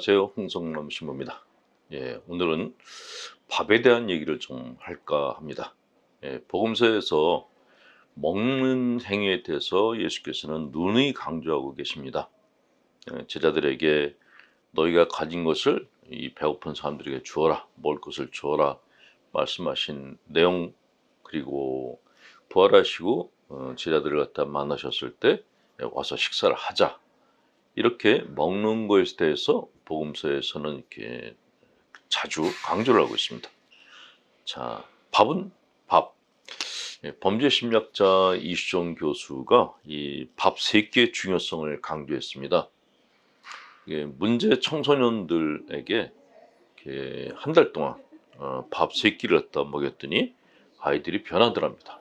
안녕하세요. 홍성남 신부입니다. 예, 오늘은 밥에 대한 얘기를 좀 할까 합니다. 예, 복음서에서 먹는 행위에 대해서 예수께서는 눈이 강조하고 계십니다. 예, 제자들에게 너희가 가진 것을 이 배고픈 사람들에게 주어라, 먹을 것을 주어라 말씀하신 내용 그리고 부활하시고 어, 제자들을 갖다 만나셨을 때 와서 식사를 하자 이렇게 먹는 것에 대해서 복음서에서는 이렇게 자주 강조를 하고 있습니다. 자, 밥은 밥. 예, 범죄 심리학자 이수정 교수가 이 밥세 끼의 중요성을 강조했습니다. 문제 청소년들에게 한 달 동안 어, 밥세 끼를 갖다 먹였더니 아이들이 변하더랍니다.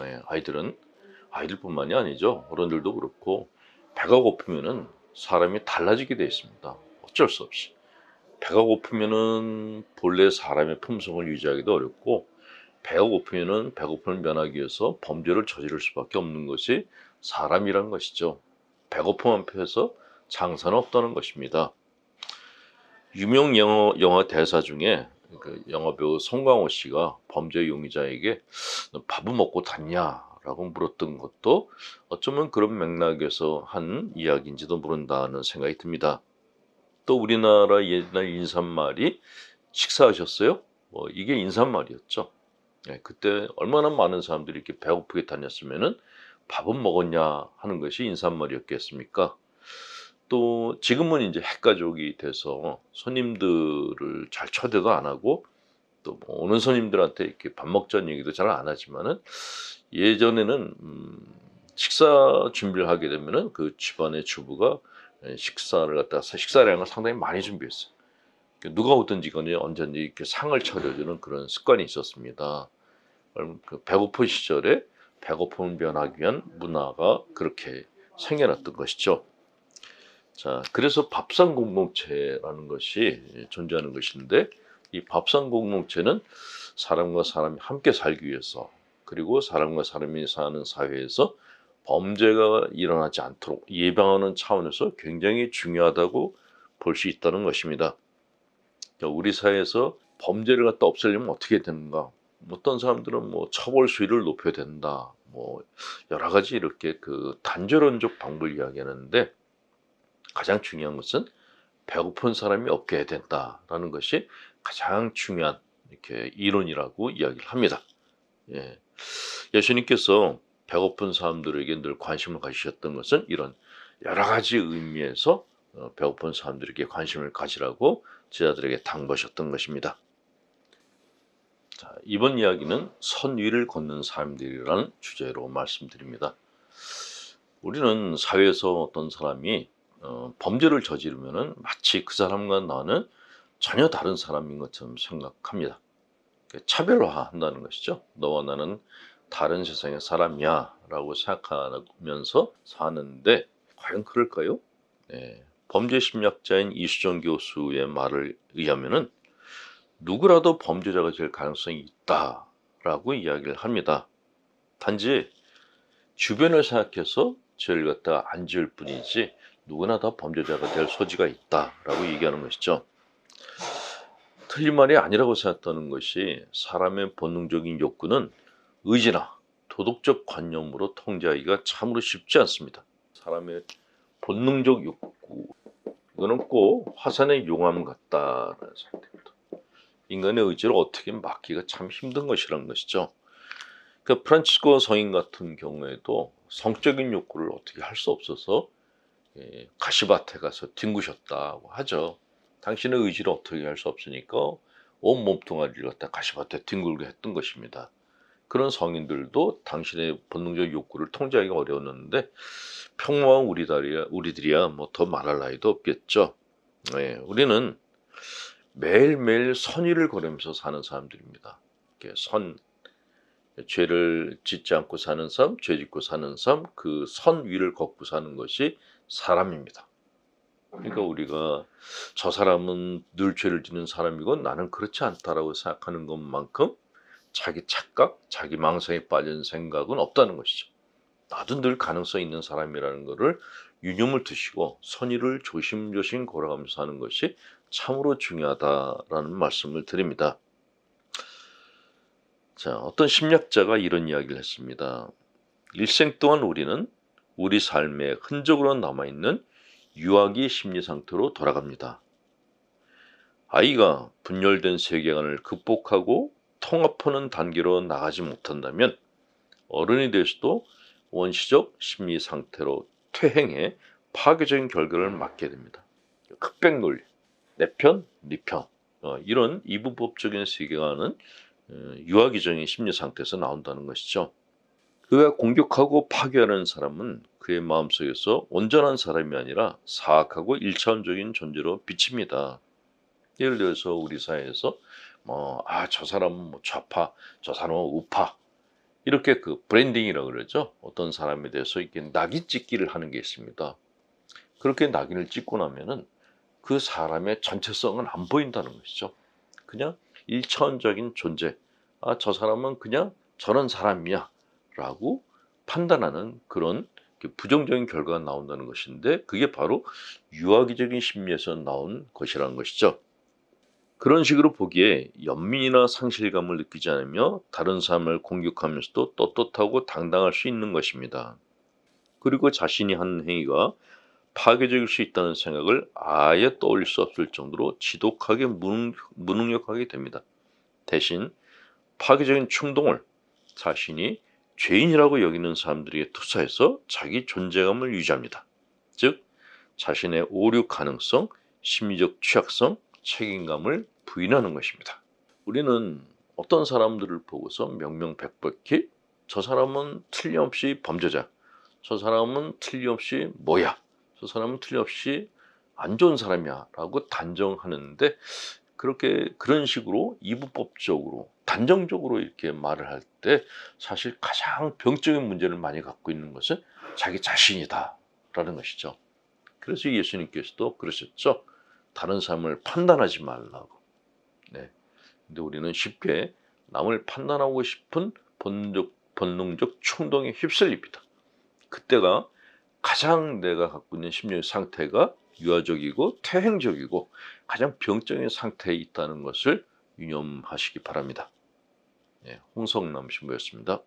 네, 아이들은 아이들뿐만이 아니죠. 어른들도 그렇고 배가 고프면은 사람이 달라지게 되어 있습니다. 어쩔 수 없이. 배가 고프면은 본래 사람의 품성을 유지하기도 어렵고 배가 고프면은 배고픔을 면하기 위해서 범죄를 저지를 수밖에 없는 것이 사람이란 것이죠. 배고픔 앞에서 장사는 없다는 것입니다. 유명 영어, 영화 대사 중에 그 영화 배우 송강호 씨가 범죄 용의자에게 너 밥은 먹고 잤냐? 라고 물었던 것도 어쩌면 그런 맥락에서 한 이야기인지도 모른다는 생각이 듭니다. 또 우리나라 옛날 인사말이 식사하셨어요? 뭐 이게 인사말이었죠. 네, 그때 얼마나 많은 사람들이 이렇게 배고프게 다녔으면은 밥은 먹었냐 하는 것이 인사말이었겠습니까? 또 지금은 이제 핵가족이 돼서 손님들을 잘 초대도 안 하고 또뭐 오는 손님들한테 이렇게 밥 먹자는 얘기도 잘 안 하지만은 예전에는 음, 식사 준비를 하게 되면은 그 집안의 주부가 식사를 갖다가 식사량을 상당히 많이 준비했어요. 누가 오든지 간에 언제든지 이렇게 상을 차려주는 그런 습관이 있었습니다. 그 배고픈 시절에 배고픔을 면하기 위한 문화가 그렇게 생겨났던 것이죠. 자, 그래서 밥상 공동체라는 것이 존재하는 것인데 이 밥상 공동체는 사람과 사람이 함께 살기 위해서 그리고 사람과 사람이 사는 사회에서 범죄가 일어나지 않도록 예방하는 차원에서 굉장히 중요하다고 볼 수 있다는 것입니다. 우리 사회에서 범죄를 갖다 없애려면 어떻게 되는가? 어떤 사람들은 뭐 처벌 수위를 높여야 된다. 뭐 여러 가지 이렇게 그 단조론적 방법을 이야기하는데 가장 중요한 것은 배고픈 사람이 없게 해야 된다라는 것이 가장 중요한 이렇게 이론이라고 이야기를 합니다. 예. 예수님께서 배고픈 사람들에게 늘 관심을 가지셨던 것은 이런 여러 가지 의미에서 어, 배고픈 사람들에게 관심을 가지라고 제자들에게 당부하셨던 것입니다. 자, 이번 이야기는 선 위를 걷는 사람들이라는 주제로 말씀드립니다. 우리는 사회에서 어떤 사람이 어, 범죄를 저지르면 마치 그 사람과 나는 전혀 다른 사람인 것처럼 생각합니다. 차별화한다는 것이죠. 너와 나는 다른 세상의 사람이야 라고 생각하면서 사는데 과연 그럴까요? 네. 범죄 심리학자인 이수정 교수의 말을 의하면은 누구라도 범죄자가 될 가능성이 있다라고 이야기를 합니다. 단지 주변을 생각해서 죄를 갖다가 안 지을 뿐이지 누구나 다 범죄자가 될 소지가 있다라고 얘기하는 것이죠. 틀린 말이 아니라고 생각하는 것이 사람의 본능적인 욕구는 의지나 도덕적 관념으로 통제하기가 참으로 쉽지 않습니다. 사람의 본능적 욕구 이거는 꼭 화산의 용암 같다는 상태입니다. 인간의 의지를 어떻게 막기가 참 힘든 것이라는 것이죠. 그 프란치스코 성인 같은 경우에도 성적인 욕구를 어떻게 할 수 없어서 예, 가시밭에 가서 뒹구셨다고 하죠. 당신의 의지를 어떻게 할 수 없으니까 온 몸뚱아리를 갖다 가시밭에 뒹굴게 했던 것입니다. 그런 성인들도 당신의 본능적 욕구를 통제하기가 어려웠는데 평범한 우리들이야, 우리들이야 뭐 더 말할 나위도 없겠죠. 네, 우리는 매일매일 선의를 걸으면서 사는 사람들입니다. 선, 죄를 짓지 않고 사는 삶, 죄 짓고 사는 삶, 그 선 위를 걷고 사는 것이 사람입니다. 그러니까 우리가 저 사람은 늘 죄를 짓는 사람이고 나는 그렇지 않다라고 생각하는 것만큼 자기 착각, 자기 망상에 빠진 생각은 없다는 것이죠. 나도 늘 가능성 있는 사람이라는 것을 유념을 드시고 선의를 조심조심 걸어가면서 하는 것이 참으로 중요하다라는 말씀을 드립니다. 자, 어떤 심리학자가 이런 이야기를 했습니다. 일생 동안 우리는 우리 삶의 흔적으로 남아있는 유아기 심리 상태로 돌아갑니다. 아이가 분열된 세계관을 극복하고 통합하는 단계로 나가지 못한다면 어른이 돼서도 원시적 심리 상태로 퇴행해 파괴적인 결과를 맞게 됩니다. 흑백 논리, 내 편, 네 편, 어, 이런 이분법적인 세계관은 어, 유아기적인 심리 상태에서 나온다는 것이죠. 그가 공격하고 파괴하는 사람은 그의 마음속에서 온전한 사람이 아니라 사악하고 일차원적인 존재로 비칩니다. 예를 들어서 우리 사회에서 뭐 아 저 사람은 뭐 좌파, 저 사람은 우파 이렇게 그 브랜딩이라고 그러죠. 어떤 사람에 대해서 이렇게 낙인 찍기를 하는 게 있습니다. 그렇게 낙인을 찍고 나면은 그 사람의 전체성은 안 보인다는 것이죠. 그냥 일차원적인 존재. 아, 저 사람은 그냥 저런 사람이야. 라고 판단하는 그런 부정적인 결과가 나온다는 것인데 그게 바로 유아기적인 심리에서 나온 것이라는 것이죠. 그런 식으로 보기에 연민이나 상실감을 느끼지 않으며 다른 사람을 공격하면서도 떳떳하고 당당할 수 있는 것입니다. 그리고 자신이 한 행위가 파괴적일 수 있다는 생각을 아예 떠올릴 수 없을 정도로 지독하게 무능, 무능력하게 됩니다. 대신 파괴적인 충동을 자신이 죄인이라고 여기는 사람들에게 투사해서 자기 존재감을 유지합니다. 즉, 자신의 오류 가능성, 심리적 취약성, 책임감을 부인하는 것입니다. 우리는 어떤 사람들을 보고서 명명백백히 저 사람은 틀림없이 범죄자, 저 사람은 틀림없이 뭐야, 저 사람은 틀림없이 안 좋은 사람이야 라고 단정하는데 그렇게 그런 식으로 이부법적으로 단정적으로 이렇게 말을 할 때 사실 가장 병적인 문제를 많이 갖고 있는 것은 자기 자신이다라는 것이죠. 그래서 예수님께서도 그러셨죠. 다른 사람을 판단하지 말라고. 네. 근데 우리는 쉽게 남을 판단하고 싶은 본적, 본능적 충동에 휩쓸립니다. 그때가 가장 내가 갖고 있는 심리의 상태가 유아적이고 퇴행적이고 가장 병적인 상태에 있다는 것을 유념하시기 바랍니다. 예, 홍성남 신부였습니다.